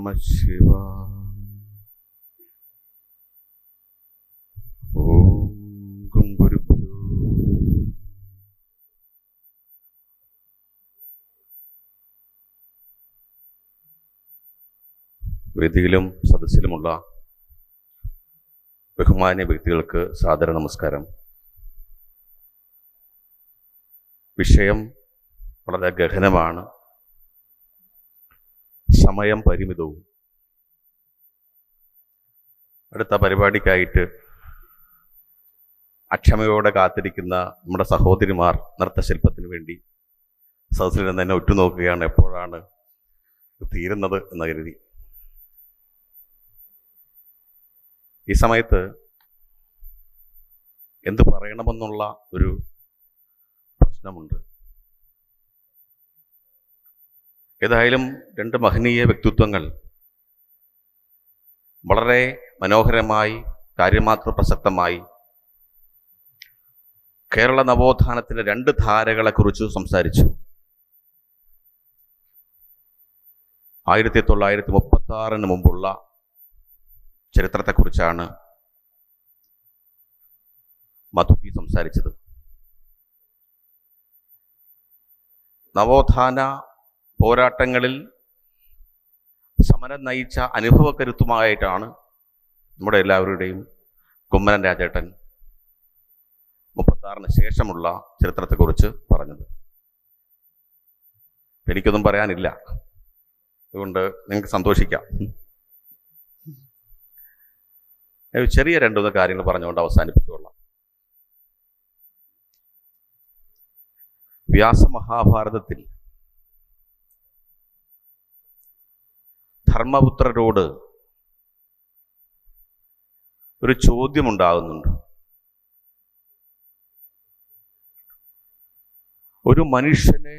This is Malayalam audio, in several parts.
നമ ശിവ വേദിയിലും സദസ്സിലുമുള്ള ബഹുമാന്യ വ്യക്തികൾക്ക് സാദര നമസ്കാരം. വിഷയം വളരെ ഗഹനമാണ്. സമയം പരിമിതവും. അടുത്ത പരിപാടിക്കായിട്ട് അക്ഷമയോടെ കാത്തിരിക്കുന്ന നമ്മുടെ സഹോദരിമാർ നൃത്തശില്പത്തിന് വേണ്ടി സദസ്സിൽ തന്നെ ഉറ്റുനോക്കുകയാണ് എപ്പോഴാണ് തീരുന്നത് എന്ന് കരുതി. ഈ സമയത്ത് എന്ത് പറയണമെന്നുള്ള ഒരു പ്രശ്നമുണ്ട്. ഏതായാലും രണ്ട് മഹനീയ വ്യക്തിത്വങ്ങൾ വളരെ മനോഹരമായി കാര്യമാത്ര പ്രസക്തമായി കേരള നവോത്ഥാനത്തിലെ രണ്ട് ധാരകളെക്കുറിച്ച് സംസാരിച്ചു. ആയിരത്തി തൊള്ളായിരത്തി മുപ്പത്തി ആറിന് മുമ്പുള്ള ചരിത്രത്തെക്കുറിച്ചാണ് മധുപി സംസാരിച്ചത്. നവോത്ഥാന പോരാട്ടങ്ങളിൽ സമരം നയിച്ച അനുഭവക്കരുത്തുമായിട്ടാണ് നമ്മുടെ എല്ലാവരുടെയും കുമ്മനൻ രാജേട്ടൻ മുപ്പത്താറിന് ശേഷമുള്ള ചരിത്രത്തെക്കുറിച്ച് പറഞ്ഞത്. എനിക്കൊന്നും പറയാനില്ല. അതുകൊണ്ട് നിങ്ങൾക്ക് സന്തോഷിക്കാം. ചെറിയ രണ്ടു ചെറിയ രണ്ടുമൂന്ന് കാര്യങ്ങൾ പറഞ്ഞുകൊണ്ട് അവസാനിപ്പിച്ചുകൊള്ളാം. വ്യാസമഹാഭാരതത്തിൽ ധർമ്മപുത്രരോട് ഒരു ചോദ്യമുണ്ടാകുന്നുണ്ട്. ഒരു മനുഷ്യനെ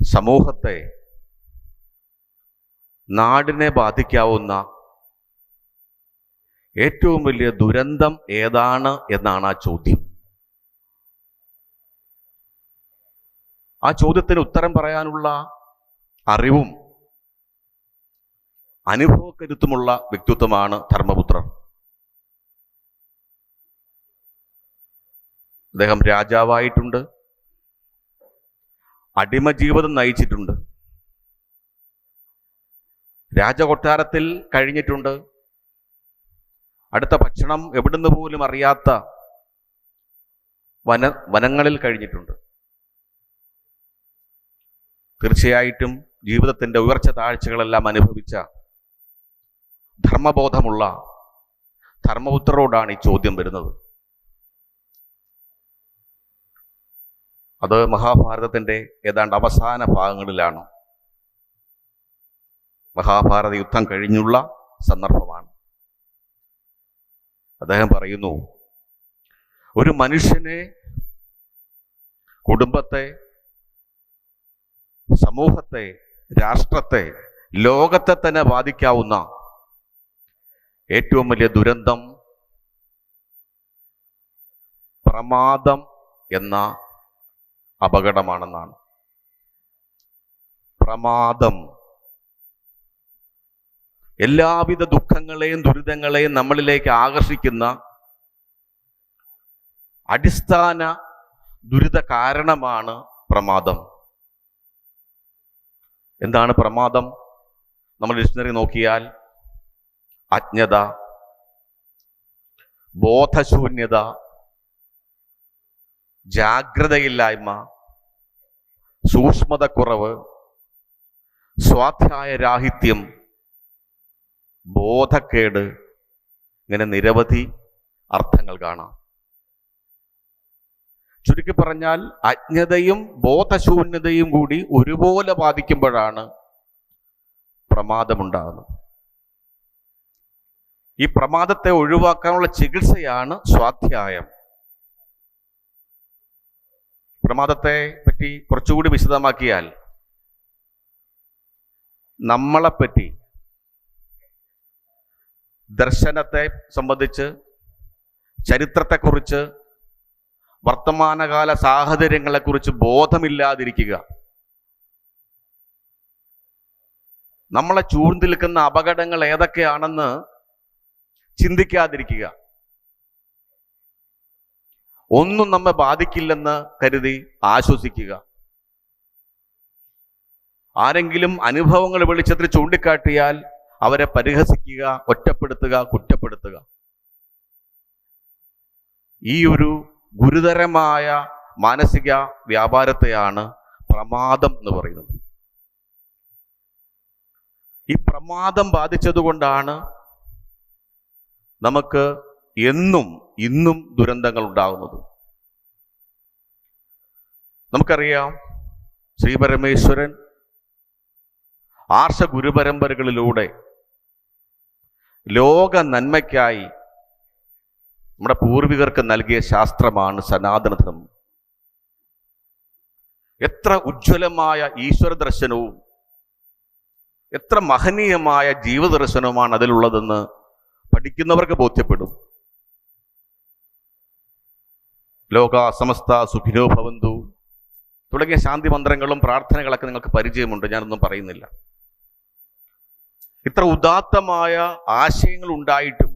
സമൂഹത്തെ നാടിനെ ബാധിക്കാവുന്ന ഏറ്റവും വലിയ ദുരന്തം ഏതാണ് എന്നാണ് ആ ചോദ്യം. ആ ചോദ്യത്തിന് ഉത്തരം പറയാനുള്ള അറിവും അനുഭവക്കരുത്തുമുള്ള വ്യക്തിത്വമാണ് ധർമ്മപുത്രർ. അദ്ദേഹം രാജാവായിട്ടുണ്ട്. അടിമ ജീവിതം നയിച്ചിട്ടുണ്ട്. രാജകൊട്ടാരത്തിൽ കഴിഞ്ഞിട്ടുണ്ട്. അടുത്ത ഭക്ഷണം എവിടുന്ന് പോലും അറിയാത്ത വന വനങ്ങളിൽ കഴിഞ്ഞിട്ടുണ്ട്. തീർച്ചയായിട്ടും ജീവിതത്തിന്റെ ഉയർച്ച താഴ്ചകളെല്ലാം അനുഭവിച്ച ധർമ്മബോധമുള്ള ധർമ്മപുത്രരോടാണ് ഈ ചോദ്യം വരുന്നത്. അത് മഹാഭാരതത്തിന്റെ ഏതാണ്ട് അവസാന ഭാഗങ്ങളിലാണ്. മഹാഭാരത യുദ്ധം കഴിഞ്ഞുള്ള സന്ദർഭമാണ്. അദ്ദേഹം പറയുന്നു ഒരു മനുഷ്യനെ കുടുംബത്തെ സമൂഹത്തെ രാഷ്ട്രത്തെ ലോകത്തെ തന്നെ ബാധിക്കാവുന്ന ഏറ്റവും വലിയ ദുരന്തം പ്രമാദം എന്ന അപകടമാണെന്നാണ്. പ്രമാദം. എല്ലാവിധ ദുഃഖങ്ങളെയും ദുരിതങ്ങളെയും നമ്മളിലേക്ക് ആകർഷിക്കുന്ന അടിസ്ഥാന ദുരിത കാരണമാണ് പ്രമാദം. എന്താണ് പ്രമാദം? നമ്മൾ ഡിക്ഷണറി നോക്കിയാൽ അജ്ഞത ബോധശൂന്യത ജാഗ്രതയില്ലായ്മ സൂക്ഷ്മതക്കുറവ് സ്വാധ്യായ രാഹിത്യം ബോധക്കേട് ഇങ്ങനെ നിരവധി അർത്ഥങ്ങൾ കാണാം. ചുരുക്കി പറഞ്ഞാൽ അജ്ഞതയും ബോധശൂന്യതയും കൂടി ഒരുപോലെ ബാധിക്കുമ്പോഴാണ് പ്രമാദമുണ്ടാകുന്നത്. ഈ പ്രമാദത്തെ ഒഴിവാക്കാനുള്ള ചികിത്സയാണ് സ്വാധ്യായം. പ്രമാദത്തെ പറ്റി കുറച്ചുകൂടി വിശദമാക്കിയാൽ നമ്മളെപ്പറ്റി ദർശനത്തെ സംബന്ധിച്ച് ചരിത്രത്തെക്കുറിച്ച് വർത്തമാനകാല സാഹചര്യങ്ങളെക്കുറിച്ച് ബോധമില്ലാതിരിക്കുക. നമ്മളെ ചൂഴ്ന്നു അപകടങ്ങൾ ഏതൊക്കെയാണെന്ന് ചിന്തിക്കാതിരിക്കുക. ഒന്നും നമ്മെ ബാധിക്കില്ലെന്ന് കരുതി ആശ്വസിക്കുക. ആരെങ്കിലും അനുഭവങ്ങൾ വെളിച്ചത്തിൽ ചൂണ്ടിക്കാട്ടിയാൽ അവരെ പരിഹസിക്കുക ഒറ്റപ്പെടുത്തുക കുറ്റപ്പെടുത്തുക. ഈ ഒരു ഗുരുതരമായ മാനസിക വ്യാപാരത്തെയാണ് പ്രമാദം എന്ന് പറയുന്നത്. ഈ പ്രമാദം ബാധിച്ചതുകൊണ്ടാണ് നമുക്ക് എന്നും ഇന്നും ദുരന്തങ്ങൾ ഉണ്ടാകുന്നത്. നമുക്കറിയാം ശ്രീപരമേശ്വരൻ ആർഷ ഗുരുപരമ്പരകളിലൂടെ ലോക നന്മയ്ക്കായി നമ്മുടെ പൂർവികർക്ക് നൽകിയ ശാസ്ത്രമാണ് സനാതനധർമ്മം. എത്ര ഉജ്ജ്വലമായ ഈശ്വര ദർശനവും എത്ര മഹനീയമായ ജീവദർശനവുമാണ് അതിലുള്ളതെന്ന് പഠിക്കുന്നവർക്ക് ബോധ്യപ്പെടും. ലോക സമസ്ത സുഖിനോ ഭവന്തു. തുടങ്ങിയ ശാന്തി മന്ത്രങ്ങളും പ്രാർത്ഥനകളൊക്കെ നിങ്ങൾക്ക് പരിചയമുണ്ട് ഞാനൊന്നും പറയുന്നില്ല. ഇത്ര ഉദാത്തമായ ആശയങ്ങൾ ഉണ്ടായിട്ടും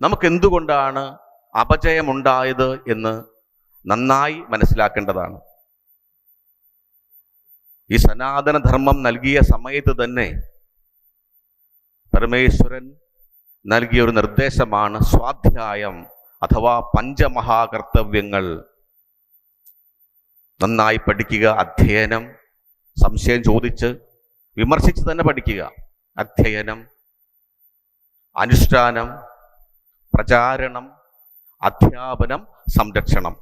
നമുക്ക് എന്തുകൊണ്ടാണ് അപജയമുണ്ടായത് എന്ന് നന്നായി മനസ്സിലാക്കേണ്ടതാണ്. ഈ സനാതനധർമ്മം നൽകിയ സമയത്ത് തന്നെ പരമേശ്വരൻ നൽകിയ ഒരു നിർദ്ദേശമാണ് സ്വാധ്യായം അഥവാ പഞ്ചമഹാകർത്തവ്യങ്ങൾ. നന്നായി പഠിക്കുക അധ്യയനം സംശയം ചോദിച്ച് വിമർശിച്ച് തന്നെ പഠിക്കുക. അധ്യയനം അനുഷ്ഠാനം പ്രചാരണം അധ്യാപനം സംരക്ഷണം.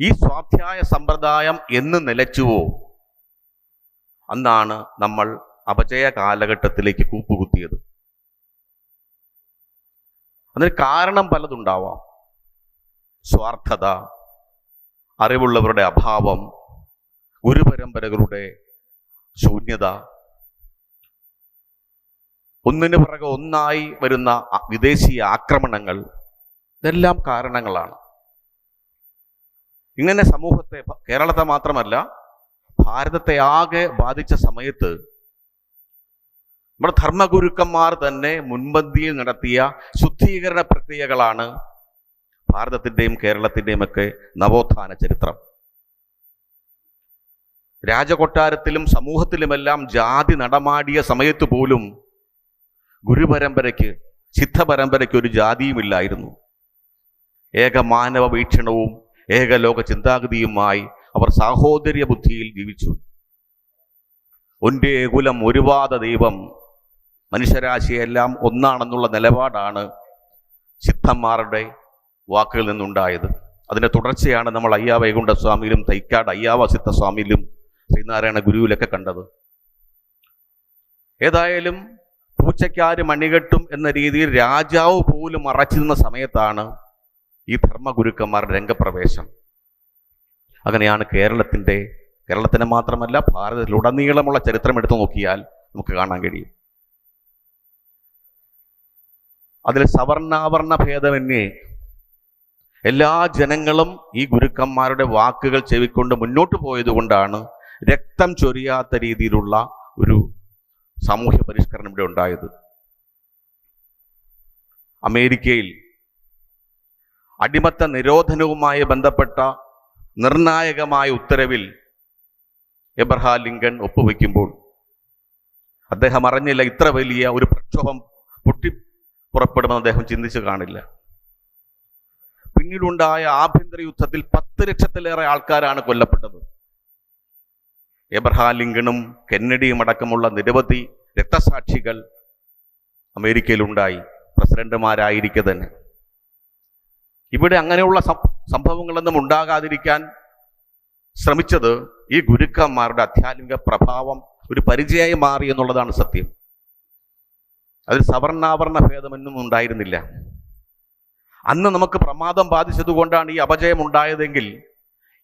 ഈ സ്വാധ്യായ സമ്പ്രദായം എന്ന് നിലച്ചുവോ? അന്നാണ് നമ്മൾ അപജയ കാലഘട്ടത്തിലേക്ക് കൂപ്പുകുത്തിയത്. അതിന് കാരണം പലതുണ്ടാവാം. സ്വാർത്ഥത അറിവുള്ളവരുടെ അഭാവം ഗുരുപരമ്പരകളുടെ ശൂന്യത ഒന്നിനു പുറകെ ഒന്നായി വരുന്ന വിദേശീയ ആക്രമണങ്ങൾ ഇതെല്ലാം കാരണങ്ങളാണ്. ഇങ്ങനെ സമൂഹത്തെ കേരളത്തെ മാത്രമല്ല ഭാരതത്തെ ആകെ ബാധിച്ച സമയത്ത് നമ്മുടെ ധർമ്മഗുരുക്കന്മാർ തന്നെ മുൻപന്തിയിൽ നടത്തിയ ശുദ്ധീകരണ പ്രക്രിയകളാണ് ഭാരതത്തിന്റെയും കേരളത്തിന്റെയും ഒക്കെ നവോത്ഥാന ചരിത്രം. രാജകൊട്ടാരത്തിലും സമൂഹത്തിലുമെല്ലാം ജാതി നടമാടിയ സമയത്ത് പോലും ഗുരുപരമ്പരയ്ക്ക് സിദ്ധപരമ്പരയ്ക്ക് ഒരു ജാതിയുമില്ലായിരുന്നു. ഏക മാനവ വീക്ഷണവും ഏകലോക ചിന്താഗതിയുമായി അവർ സാഹോദര്യ ബുദ്ധിയിൽ ജീവിച്ചു. ഒന്റെ കുലം ഒരുപാത ദൈവം മനുഷ്യരാശിയെല്ലാം ഒന്നാണെന്നുള്ള നിലപാടാണ് സിദ്ധന്മാരുടെ വാക്കുകളിൽ നിന്നുണ്ടായത്. അതിന്റെ തുടർച്ചയാണ് നമ്മൾ അയ്യാ വൈകുണ്ഠസ്വാമിയിലും തൈക്കാട് അയ്യാവ സിദ്ധസ്വാമിയിലും ശ്രീനാരായണ ഗുരുവിലൊക്കെ കണ്ടത്. ഏതായാലും പൂച്ചയ്ക്കാര് മണികെട്ടും എന്ന രീതിയിൽ രാജാവ് പോലും മറച്ചിരുന്ന സമയത്താണ് ഈ ധർമ്മഗുരുക്കന്മാരുടെ രംഗപ്രവേശം. അങ്ങനെയാണ് കേരളത്തിന്റെ കേരളത്തിന് മാത്രമല്ല ഭാരതത്തിലുടനീളമുള്ള ചരിത്രം എടുത്തു നോക്കിയാൽ നമുക്ക് കാണാൻ കഴിയും. അതിൽ സവർണാവർണ ഭേദമന്യേ എല്ലാ ജനങ്ങളും ഈ ഗുരുക്കന്മാരുടെ വാക്കുകൾ ചെവിക്കൊണ്ട് മുന്നോട്ട് പോയതുകൊണ്ടാണ് രക്തം ചൊരിയാത്ത രീതിയിലുള്ള സാമൂഹ്യ പരിഷ്കരണം ഇവിടെ ഉണ്ടായത്. അമേരിക്കയിൽ അടിമത്ത നിരോധനവുമായി ബന്ധപ്പെട്ട നിർണായകമായ ഉത്തരവിൽ എബ്രഹാം ലിങ്കൺ ഒപ്പുവെക്കുമ്പോൾ അദ്ദേഹം അറിഞ്ഞില്ല ഇത്ര വലിയ ഒരു പ്രക്ഷോഭം പൊട്ടി പുറപ്പെടുമെന്ന് അദ്ദേഹം ചിന്തിച്ചു കാണില്ല. പിന്നീടുണ്ടായ ആഭ്യന്തര യുദ്ധത്തിൽ പത്ത് ലക്ഷത്തിലേറെ ആൾക്കാരാണ് കൊല്ലപ്പെട്ടത്. എബ്രഹാം ലിങ്കണും കെന്നഡിയും അടക്കമുള്ള നിരവധി രക്തസാക്ഷികൾ അമേരിക്കയിലുണ്ടായി. പ്രസിഡന്റുമാരായിരിക്കെ തന്നെ ഇവിടെ അങ്ങനെയുള്ള സംഭവങ്ങളൊന്നും ഉണ്ടാകാതിരിക്കാൻ ശ്രമിച്ചത് ഈ ഗുരുക്കന്മാരുടെ ആധ്യാത്മിക പ്രഭാവം ഒരു പരിചയമായി മാറി എന്നുള്ളതാണ് സത്യം. അതിൽ സവർണാഭരണ ഭേദമൊന്നും ഉണ്ടായിരുന്നില്ല. അന്ന് നമുക്ക് പ്രമാദം ബാധിച്ചതുകൊണ്ടാണ് ഈ അപജയം ഉണ്ടായതെങ്കിൽ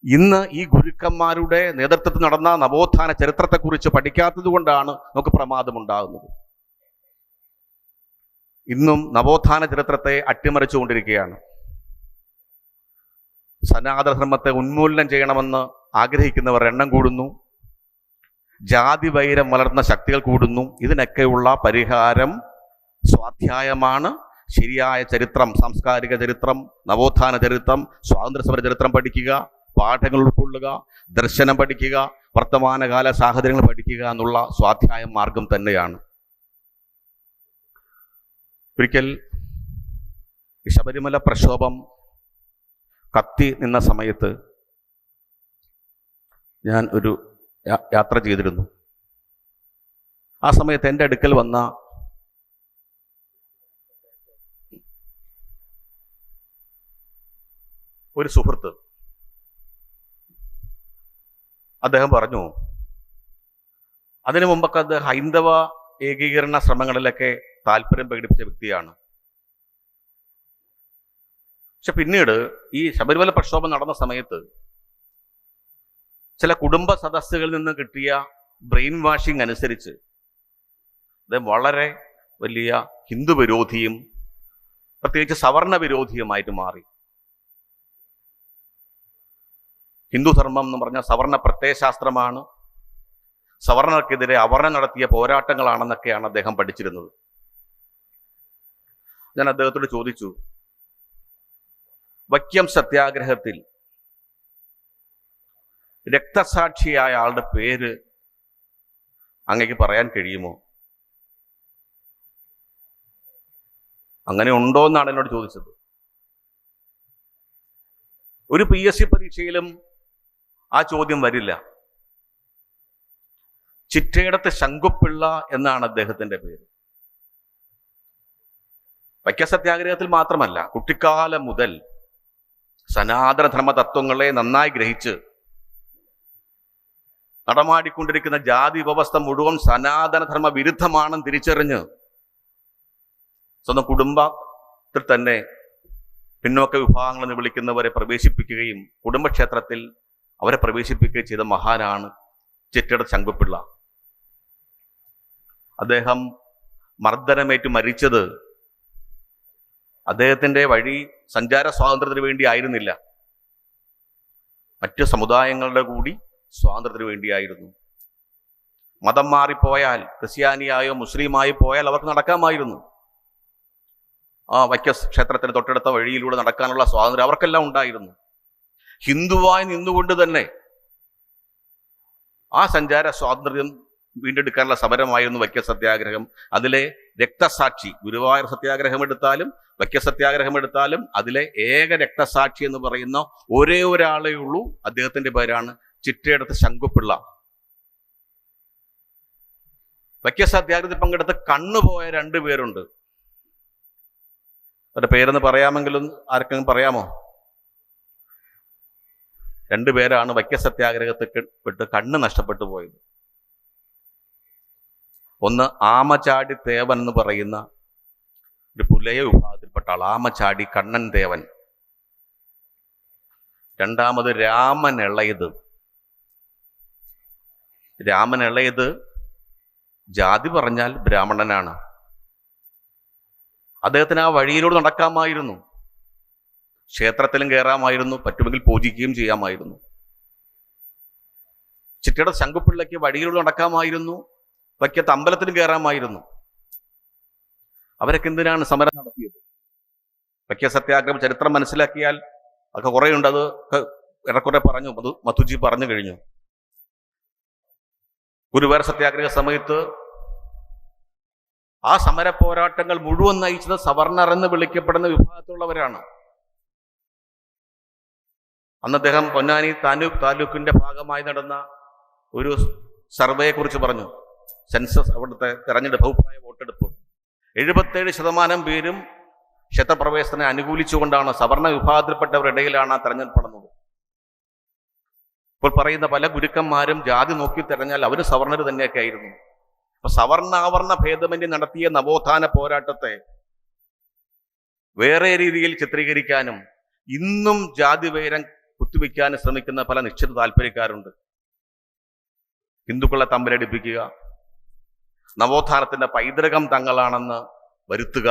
ഇന്ന് ഈ ഗുരുക്കന്മാരുടെ നേതൃത്വത്തിൽ നടന്ന നവോത്ഥാന ചരിത്രത്തെക്കുറിച്ച് പഠിക്കാത്തത് കൊണ്ടാണ് നമുക്ക് പ്രമാദമുണ്ടാകുന്നത്. ഇന്നും നവോത്ഥാന ചരിത്രത്തെ അട്ടിമറിച്ചുകൊണ്ടിരിക്കുകയാണ്. സനാതനധർമ്മത്തെ ഉന്മൂലനം ചെയ്യണമെന്ന് ആഗ്രഹിക്കുന്നവർ എണ്ണം കൂടുന്നു. ജാതി വൈരം വളർന്ന ശക്തികൾ കൂടുന്നു. ഇതിനൊക്കെയുള്ള പരിഹാരം സ്വാധ്യായമാണ്. ശരിയായ ചരിത്രം സാംസ്കാരിക ചരിത്രം നവോത്ഥാന ചരിത്രം സ്വാതന്ത്ര്യ സമര ചരിത്രം പഠിക്കുക. പാഠങ്ങൾ ഉൾക്കൊള്ളുക ദർശനം പഠിക്കുക വർത്തമാനകാല സാഹചര്യങ്ങൾ പഠിക്കുക എന്നുള്ള സ്വാധ്യായ മാർഗം തന്നെയാണ്. ഒരിക്കൽ ശബരിമല പ്രക്ഷോഭം കത്തി നിന്ന സമയത്ത് ഞാൻ ഒരു യാത്ര ചെയ്തിരുന്നു. ആ സമയത്ത് എന്റെ അടുക്കൽ വന്ന ഒരു സുഹൃത്ത് അദ്ദേഹം പറഞ്ഞു അതിനു മുമ്പൊക്കെ അത് ഹൈന്ദവ ഏകീകരണ ശ്രമങ്ങളിലൊക്കെ താല്പര്യം പ്രകടിപ്പിച്ച വ്യക്തിയാണ്. പക്ഷെ പിന്നീട് ഈ ശബരിമല പ്രക്ഷോഭം നടന്ന സമയത്ത് ചില കുടുംബ സദസ്സുകളിൽ നിന്ന് കിട്ടിയ ബ്രെയിൻ വാഷിംഗ് അനുസരിച്ച് അദ്ദേഹം വളരെ വലിയ ഹിന്ദു വിരോധിയും പ്രത്യേകിച്ച് സവർണ വിരോധിയുമായിട്ട് മാറി. ഹിന്ദു ധർമ്മം എന്ന് പറഞ്ഞാൽ സവർണ പ്രത്യയശാസ്ത്രമാണ്. സവർണർക്കെതിരെ അവർണ നടത്തിയ പോരാട്ടങ്ങളാണെന്നൊക്കെയാണ് അദ്ദേഹം പഠിച്ചിരുന്നത്. ഞാൻ അദ്ദേഹത്തോട് ചോദിച്ചു വക്യം സത്യാഗ്രഹത്തിൽ രക്തസാക്ഷിയായ ആളുടെ പേര് അങ്ങേക്ക് പറയാൻ കഴിയുമോ? അങ്ങനെ ഉണ്ടോ? എന്നാണ് എന്നോട് ചോദിച്ചത്. ഒരു പി എസ് സി പരീക്ഷയിലും ആ ചോദ്യം വരില്ല. ചിറ്റയിടത്ത് ശങ്കുപ്പിള്ള എന്നാണ് അദ്ദേഹത്തിന്റെ പേര്. വൈക്ക സത്യാഗ്രഹത്തിൽ മാത്രമല്ല കുട്ടിക്കാലം മുതൽ സനാതന ധർമ്മ തത്വങ്ങളെ നന്നായി ഗ്രഹിച്ച് നടമാടിക്കൊണ്ടിരിക്കുന്ന ജാതി വ്യവസ്ഥ മുഴുവൻ സനാതനധർമ്മ വിരുദ്ധമാണെന്ന് തിരിച്ചറിഞ്ഞ് സ്വന്തം കുടുംബത്തിൽ തന്നെ പിന്നോക്ക വിഭാഗങ്ങളെന്ന് വിളിക്കുന്നവരെ പ്രവേശിപ്പിക്കുകയും കുടുംബക്ഷേത്രത്തിൽ അവരെ പ്രവേശിപ്പിക്കുകയും ചെയ്ത മഹാനാണ് ചെറ്റട ശങ്കുപിള്ള അദ്ദേഹം മർദ്ദനമേറ്റ് മരിച്ചത് അദ്ദേഹത്തിന്റെ വഴി സഞ്ചാര സ്വാതന്ത്ര്യത്തിന് വേണ്ടി ആയിരുന്നില്ല. മറ്റു സമുദായങ്ങളുടെ കൂടി സ്വാതന്ത്ര്യത്തിന് വേണ്ടിയായിരുന്നു. മതം മാറിപ്പോയാൽ ക്രിസ്ത്യാനിയായോ മുസ്ലിമായി പോയാൽ അവർക്ക് നടക്കാമായിരുന്നു. ആ വൈക്ക ക്ഷേത്രത്തിന് തൊട്ടടുത്ത വഴിയിലൂടെ നടക്കാനുള്ള സ്വാതന്ത്ര്യം അവർക്കെല്ലാം ഉണ്ടായിരുന്നു. ഹിന്ദുവായി നിന്നുകൊണ്ട് തന്നെ ആ സഞ്ചാര സ്വാതന്ത്ര്യം വീണ്ടെടുക്കാനുള്ള സമരമായിരുന്നു വൈക്ക സത്യാഗ്രഹം അതിലെ രക്തസാക്ഷി ഗുരുവായൂർ സത്യാഗ്രഹം എടുത്താലും വൈക്ക സത്യാഗ്രഹം എടുത്താലും അതിലെ ഏക രക്തസാക്ഷി എന്ന് പറയുന്ന ഒരേ ഒരാളേ ഉള്ളൂ. അദ്ദേഹത്തിന്റെ പേരാണ് ചിറ്റയിടത്ത് ശങ്കുപിള്ള വൈക്ക സത്യാഗ്രഹത്തിൽ പങ്കെടുത്ത് കണ്ണുപോയ രണ്ടു പേരുണ്ട്. അവരുടെ പേരെന്ന് പറയാമെങ്കിലും ആർക്കെങ്കിലും പറയാമോ? രണ്ടുപേരാണ് വൈക്ക സത്യാഗ്രഹത്തിൽ പെട്ട് കണ്ണ് നഷ്ടപ്പെട്ടു പോയത്. ഒന്ന് ആമചാടി ദേവൻ എന്ന് പറയുന്ന ഒരു പുലയ വിഭാഗത്തിൽപ്പെട്ട ആൾ ആമചാടി കണ്ണൻ ദേവൻ. രണ്ടാമത് രാമൻ ഇളയത്. രാമൻ ഇളയത് ജാതി പറഞ്ഞാൽ ബ്രാഹ്മണനാണ്. അദ്ദേഹത്തിന് ആ വഴിയിലൂടെ നടക്കാമായിരുന്നു. ക്ഷേത്രത്തിലും കയറാമായിരുന്നു പറ്റുമെങ്കിൽ പൂജിക്കുകയും ചെയ്യാമായിരുന്നു. ചിറ്റയുടെ ശങ്കുപിള്ളയ്ക്ക് വഴിയിലൂടെ നടക്കാമായിരുന്നു വയ്ക്കത്ത് അമ്പലത്തിലും കയറാമായിരുന്നു അവരൊക്കെ എന്തിനാണ് സമരം നടത്തിയത്? വയ്ക്ക സത്യാഗ്രഹം ചരിത്രം മനസ്സിലാക്കിയാൽ അതൊക്കെ കുറേയുണ്ട്. അത് ഇടക്കുറെ പറഞ്ഞു അത് മധുജി പറഞ്ഞു കഴിഞ്ഞു. ഗുരുവായൂർ സത്യാഗ്രഹ സമയത്ത് ആ സമര പോരാട്ടങ്ങൾ മുഴുവൻ നയിച്ചത് സവർണർ എന്ന് വിളിക്കപ്പെടുന്ന വിഭാഗത്തിലുള്ളവരാണ്. അന്ന് അദ്ദേഹം പൊന്നാനി താലൂക്ക് താലൂക്കിന്റെ ഭാഗമായി നടന്ന ഒരു സർവേയെ കുറിച്ച് പറഞ്ഞു. സെൻസസ് അവിടുത്തെ തെരഞ്ഞെടുപ്പ് അഭിപ്രായ വോട്ടെടുപ്പ്. എഴുപത്തേഴ് ശതമാനം പേരും ക്ഷേത്രപ്രവേശനെ അനുകൂലിച്ചുകൊണ്ടാണ് സവർണ വിഭാഗത്തിൽപ്പെട്ടവരുടെ ഇടയിലാണ് ആ തെരഞ്ഞെടുപ്പ് നടന്നത്. ഇപ്പോൾ പറയുന്ന പല ഗുരുക്കന്മാരും ജാതി നോക്കി തെരഞ്ഞാൽ അവർ സവർണർ തന്നെയൊക്കെ ആയിരുന്നു. അപ്പൊ സവർണാവർണ ഭേദമന്യേ നടത്തിയ നവോത്ഥാന പോരാട്ടത്തെ വേറെ രീതിയിൽ ചിത്രീകരിക്കാനും ഇന്നും ജാതി വൈരം കുത്തിവെക്കാനും ശ്രമിക്കുന്ന പല നിശ്ചിത താല്പര്യക്കാരുണ്ട്. ഹിന്ദുക്കളെ തമ്മിലടിപ്പിക്കുക നവോത്ഥാനത്തിന്റെ പൈതൃകം തങ്ങളാണെന്ന് വരുത്തുക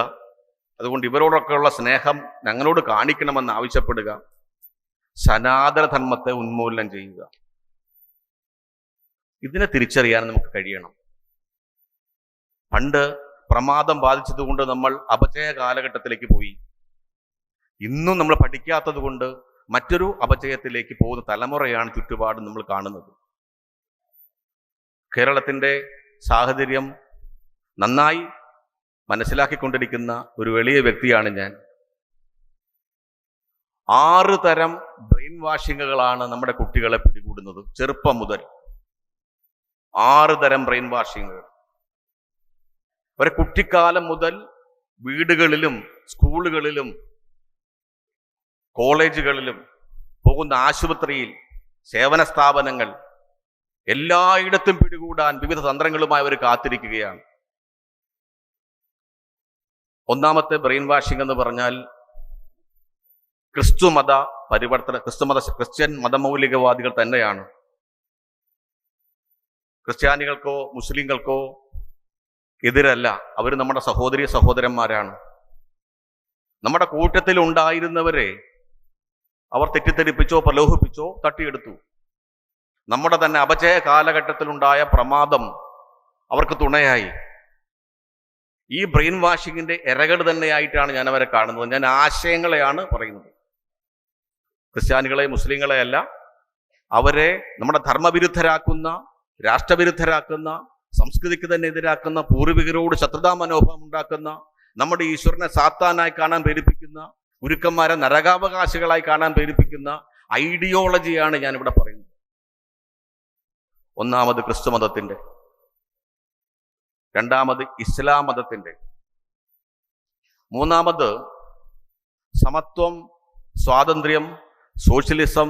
അതുകൊണ്ട് ഇവരോടൊക്കെയുള്ള സ്നേഹം ഞങ്ങളോട് കാണിക്കണമെന്ന് ആവശ്യപ്പെടുക സനാതനധർമ്മത്തെ ഉന്മൂലനം ചെയ്യുക. ഇതിനെ തിരിച്ചറിയാൻ നമുക്ക് കഴിയണം. പണ്ട് പ്രമാദം ബാധിച്ചതുകൊണ്ട് നമ്മൾ അപചയ കാലഘട്ടത്തിലേക്ക് പോയി. ഇന്നും നമ്മൾ പഠിക്കാത്തത് കൊണ്ട് മറ്റൊരു അപചയത്തിലേക്ക് പോകുന്ന തലമുറയാണ് ചുറ്റുപാടും നമ്മൾ കാണുന്നത്. കേരളത്തിന്റെ സാഹചര്യം നന്നായി മനസ്സിലാക്കിക്കൊണ്ടിരിക്കുന്ന ഒരു വലിയ വ്യക്തിയാണ് ഞാൻ. ആറ് തരം ബ്രെയിൻ വാഷിങ്ങുകളാണ് നമ്മുടെ കുട്ടികളെ പിടികൂടുന്നത് ചെറുപ്പം മുതൽ. ആറ് തരം ബ്രെയിൻ വാഷിങ്ങുകൾ. ഒരു കുട്ടിക്കാലം മുതൽ വീടുകളിലും സ്കൂളുകളിലും കോളേജുകളിലും പോകുന്ന ആശുപത്രിയിൽ സേവന സ്ഥാപനങ്ങൾ എല്ലായിടത്തും പിടികൂടാൻ വിവിധ തന്ത്രങ്ങളുമായി അവർ കാത്തിരിക്കുകയാണ്. ഒന്നാമത്തെ ബ്രെയിൻ വാഷിംഗ് എന്ന് പറഞ്ഞാൽ ക്രിസ്തുമത പരിവർത്തന ക്രിസ്തു മത ക്രിസ്ത്യൻ മതമൗലികവാദികൾ തന്നെയാണ്. ക്രിസ്ത്യാനികൾക്കോ മുസ്ലിങ്ങൾക്കോ എതിരല്ല. അവർ നമ്മുടെ സഹോദരി സഹോദരന്മാരാണ്. നമ്മുടെ കൂട്ടത്തിൽ ഉണ്ടായിരുന്നവരെ അവർ തെറ്റിദ്ധരിപ്പിച്ചോ പ്രലോഭിപ്പിച്ചോ തട്ടിയെടുത്തു. നമ്മുടെ തന്നെ അപചയ കാലഘട്ടത്തിലുണ്ടായ പ്രമാദം അവർക്ക് തുണയായി. ഈ ബ്രെയിൻ വാഷിങ്ങിന്റെ ഇരകൾ തന്നെയായിട്ടാണ് ഞാൻ അവരെ കാണുന്നത്. ഞാൻ ആശയങ്ങളെയാണ് പറയുന്നത്. ക്രിസ്ത്യാനികളെ മുസ്ലിങ്ങളെ അല്ല അവരെ നമ്മുടെ ധർമ്മവിരുദ്ധരാക്കുന്ന രാഷ്ട്രവിരുദ്ധരാക്കുന്ന സംസ്കൃതിക്ക് തന്നെ എതിരാക്കുന്ന പൂർവികരോട് ശത്രുതാ മനോഭാവം ഉണ്ടാക്കുന്ന നമ്മുടെ ഈശ്വരനെ സാത്താനായി കാണാൻ പ്രേരിപ്പിക്കുന്ന ഗുരുക്കന്മാരെ നരകാവകാശികളായി കാണാൻ പ്രേരിപ്പിക്കുന്ന ഐഡിയോളജിയാണ് ഞാനിവിടെ പറയുന്നത്. ഒന്നാമത് ക്രിസ്തു മതത്തിന്റെ രണ്ടാമത് ഇസ്ലാം മതത്തിന്റെ മൂന്നാമത് സമത്വം സ്വാതന്ത്ര്യം സോഷ്യലിസം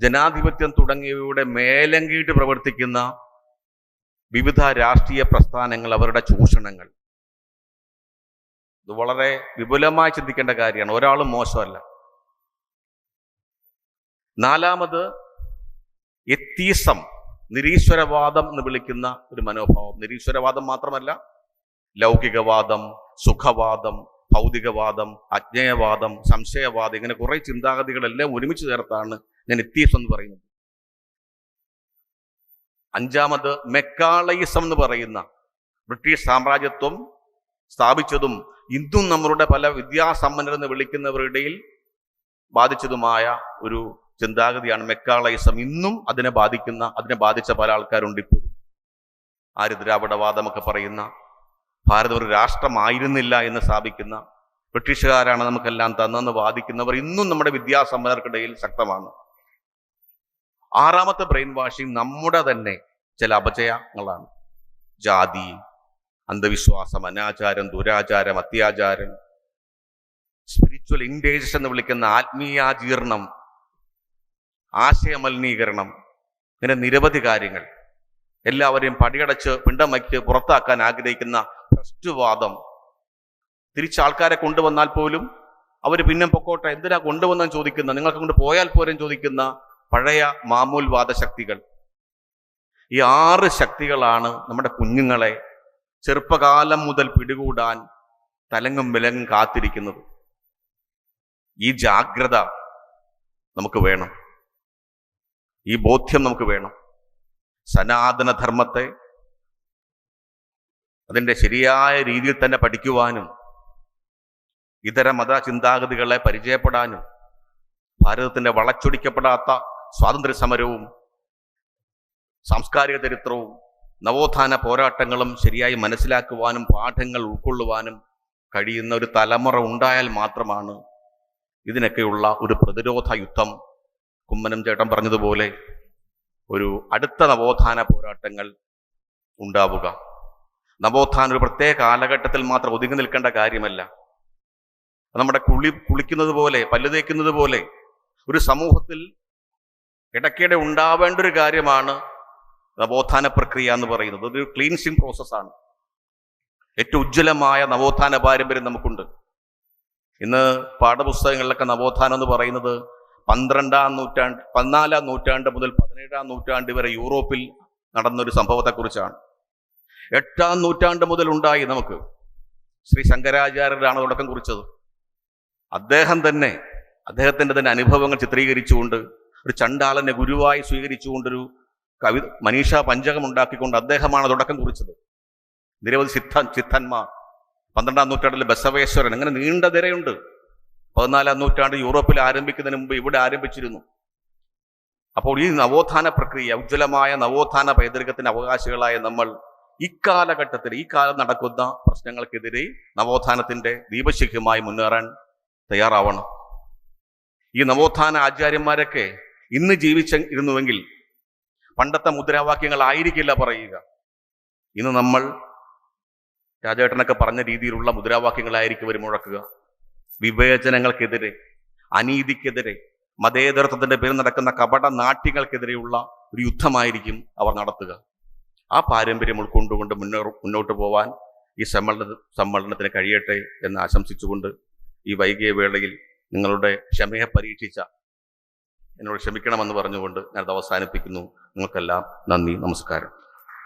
ജനാധിപത്യം തുടങ്ങിയവയുടെ മേലങ്കീട്ട് പ്രവർത്തിക്കുന്ന വിവിധ രാഷ്ട്രീയ പ്രസ്ഥാനങ്ങൾ അവരുടെ ചൂഷണങ്ങൾ. ഇത് വളരെ വിപുലമായി ചിന്തിക്കേണ്ട കാര്യമാണ്. ഒരാളും മോശമല്ല. നാലാമത് എത്തീസം നിരീശ്വരവാദം എന്ന് വിളിക്കുന്ന ഒരു മനോഭാവം. നിരീശ്വരവാദം മാത്രമല്ല ലൗകികവാദം സുഖവാദം ഭൗതികവാദം അജ്ഞേയവാദം സംശയവാദം ഇങ്ങനെ കുറെ ചിന്താഗതികളെല്ലാം ഒരുമിച്ച് ചേർത്താണ് ഞാൻ എത്തീസം എന്ന് പറയുന്നത്. അഞ്ചാമത് മെക്കാളയിസം എന്ന് പറയുന്ന ബ്രിട്ടീഷ് സാമ്രാജ്യത്വം സ്ഥാപിച്ചതും ഇന്നും നമ്മളുടെ പല വിദ്യാസമ്പന്നരെന്ന് വിളിക്കുന്നവരുടെ ഇടയിൽ ബാധിച്ചതുമായ ഒരു ചിന്താഗതിയാണ് മെക്കാളയിസം ഇന്നും അതിനെ ബാധിക്കുന്ന അതിനെ ബാധിച്ച പല ആൾക്കാരുണ്ട് ഇപ്പോഴും. ആരിദ്രാവിടവാദമൊക്കെ പറയുന്ന ഭാരതം ഒരു രാഷ്ട്രമായിരുന്നില്ല എന്ന് സ്ഥാപിക്കുന്ന ബ്രിട്ടീഷുകാരാണ് നമുക്കെല്ലാം തന്നെന്ന് വാദിക്കുന്നവർ ഇന്നും നമ്മുടെ വിദ്യാസമ്പന്നർക്കിടയിൽ ശക്തമാണ്. ആറാമത്തെ ബ്രെയിൻ വാഷിംഗ് നമ്മുടെ തന്നെ ചില അപചയങ്ങളാണ്. ജാതി അന്ധവിശ്വാസം അനാചാരം ദുരാചാരം അത്യാചാരം. സ്പിരിച്വൽ ഇൻഡേജസ് എന്ന് വിളിക്കുന്ന ആത്മീയാജീർണം ആശയമലിനീകരണം ഇങ്ങനെ നിരവധി കാര്യങ്ങൾ. എല്ലാവരെയും പടിയടച്ച് പിണ്ടം വയ്ക്ക് പുറത്താക്കാൻ ആഗ്രഹിക്കുന്ന ഭ്രഷ്ടുവാദം. തിരിച്ച് ആൾക്കാരെ കൊണ്ടുവന്നാൽ പോലും അവർ പിന്നെ പൊക്കോട്ടെ എന്തിനാ കൊണ്ടുവന്നെന്ന് ചോദിക്കുന്ന നിങ്ങൾക്ക് കൊണ്ട് പോയാൽ പോരും ചോദിക്കുന്ന പഴയ മാമൂൽവാദ ശക്തികൾ. ഈ ആറ് ശക്തികളാണ് നമ്മുടെ കുഞ്ഞുങ്ങളെ ചെറുപ്പകാലം മുതൽ പിടികൂടാൻ തലങ്ങും വിലങ്ങും കാത്തിരിക്കുന്നത് ഈ ജാഗ്രത നമുക്ക് വേണം. ഈ ബോധ്യം നമുക്ക് വേണം. സനാതന ധർമ്മത്തെ അതിന്റെ ശരിയായ രീതിയിൽ തന്നെ പഠിക്കുവാനും ഇതര മത ചിന്താഗതികളെ പരിചയപ്പെടാനും ഭാരതത്തിന്റെ വളച്ചൊടിക്കപ്പെടാത്ത സ്വാതന്ത്ര്യ സമരവും സാംസ്കാരിക ചരിത്രവും നവോത്ഥാന പോരാട്ടങ്ങളും ശരിയായി മനസ്സിലാക്കുവാനും പാഠങ്ങൾ ഉൾക്കൊള്ളുവാനും കഴിയുന്ന ഒരു തലമുറ ഉണ്ടായാൽ മാത്രമാണ് ഇതിനൊക്കെയുള്ള ഒരു പ്രതിരോധ യുദ്ധം. കുമ്മനം ചേട്ടൻ പറഞ്ഞതുപോലെ ഒരു അടുത്ത നവോത്ഥാന പോരാട്ടങ്ങൾ ഉണ്ടാവുക. നവോത്ഥാനം ഒരു പ്രത്യേക കാലഘട്ടത്തിൽ മാത്രം ഒതുങ്ങി നിൽക്കേണ്ട കാര്യമല്ല. നമ്മുടെ കുളി കുളിക്കുന്നത് പോലെ പല്ല് തേക്കുന്നത് പോലെ ഒരു സമൂഹത്തിൽ ഇടയ്ക്കിടെ ഉണ്ടാവേണ്ട ഒരു കാര്യമാണ് നവോത്ഥാന പ്രക്രിയ എന്ന് പറയുന്നത് അതൊരു ക്ലീൻസിങ് പ്രോസസ്സാണ് ഏറ്റവും ഉജ്ജ്വലമായ നവോത്ഥാന പാരമ്പര്യം നമുക്കുണ്ട്. ഇന്ന് പാഠപുസ്തകങ്ങളിലൊക്കെ നവോത്ഥാനം എന്ന് പറയുന്നത് പന്ത്രണ്ടാം നൂറ്റാണ്ട് പതിനാലാം നൂറ്റാണ്ട് മുതൽ പതിനേഴാം നൂറ്റാണ്ട് വരെ യൂറോപ്പിൽ നടന്നൊരു സംഭവത്തെക്കുറിച്ചാണ്. എട്ടാം നൂറ്റാണ്ട് മുതൽ ഉണ്ടായി നമുക്ക്. ശ്രീ ശങ്കരാചാര്യരാണ് തുടക്കം കുറിച്ചത്. അദ്ദേഹം തന്നെ അദ്ദേഹത്തിന്റെ തന്നെ അനുഭവങ്ങൾ ചിത്രീകരിച്ചുകൊണ്ട് ഒരു ചണ്ടാളനെ ഗുരുവായി സ്വീകരിച്ചുകൊണ്ടൊരു കവി മനീഷ പഞ്ചകം ഉണ്ടാക്കിക്കൊണ്ട് അദ്ദേഹമാണ് തുടക്കം കുറിച്ചത്. നിരവധി സിദ്ധ സിദ്ധന്മാർ. പന്ത്രണ്ടാം നൂറ്റാണ്ടിൽ ബസവേശ്വരൻ. അങ്ങനെ നീണ്ട നിരയുണ്ട്. പതിനാലാം നൂറ്റാണ്ട് യൂറോപ്പിൽ ആരംഭിക്കുന്നതിന് മുമ്പ് ഇവിടെ ആരംഭിച്ചിരുന്നു. അപ്പോൾ ഈ നവോത്ഥാന പ്രക്രിയ ഉജ്ജ്വലമായ നവോത്ഥാന പൈതൃകത്തിന് അവകാശികളായ നമ്മൾ ഇക്കാലഘട്ടത്തിൽ ഈ കാലം നടക്കുന്ന പ്രശ്നങ്ങൾക്കെതിരെ നവോത്ഥാനത്തിന്റെ ദീപശിഖ്യമായി മുന്നേറാൻ തയ്യാറാവണം. ഈ നവോത്ഥാന ആചാര്യന്മാരൊക്കെ ഇന്ന് ജീവിച്ച ഇരുന്നുവെങ്കിൽ പണ്ടത്തെ മുദ്രാവാക്യങ്ങളായിരിക്കില്ല പറയുക. ഇന്ന് നമ്മൾ രാജേട്ടനൊക്കെ പറഞ്ഞ രീതിയിലുള്ള മുദ്രാവാക്യങ്ങളായിരിക്കും അവർ മുഴക്കുക. വിവേചനങ്ങൾക്കെതിരെ അനീതിക്കെതിരെ മതേതരത്വത്തിന്റെ പേരിൽ നടക്കുന്ന കപട നാട്യങ്ങൾക്കെതിരെയുള്ള ഒരു യുദ്ധമായിരിക്കും അവർ നടത്തുക. ആ പാരമ്പര്യം ഉൾക്കൊണ്ടുകൊണ്ട് മുന്നോ മുന്നോട്ട് പോവാൻ ഈ സമ്മേളന സമ്മേളനത്തിന് കഴിയട്ടെ എന്ന് ആശംസിച്ചുകൊണ്ട് ഈ വൈകിയ വേളയിൽ നിങ്ങളുടെ ക്ഷമയെ പരീക്ഷിച്ച എന്നോട് ക്ഷമിക്കണമെന്ന് പറഞ്ഞുകൊണ്ട് ഞാനത് അവസാനിപ്പിക്കുന്നു. നിങ്ങൾക്കെല്ലാം നന്ദി നമസ്കാരം.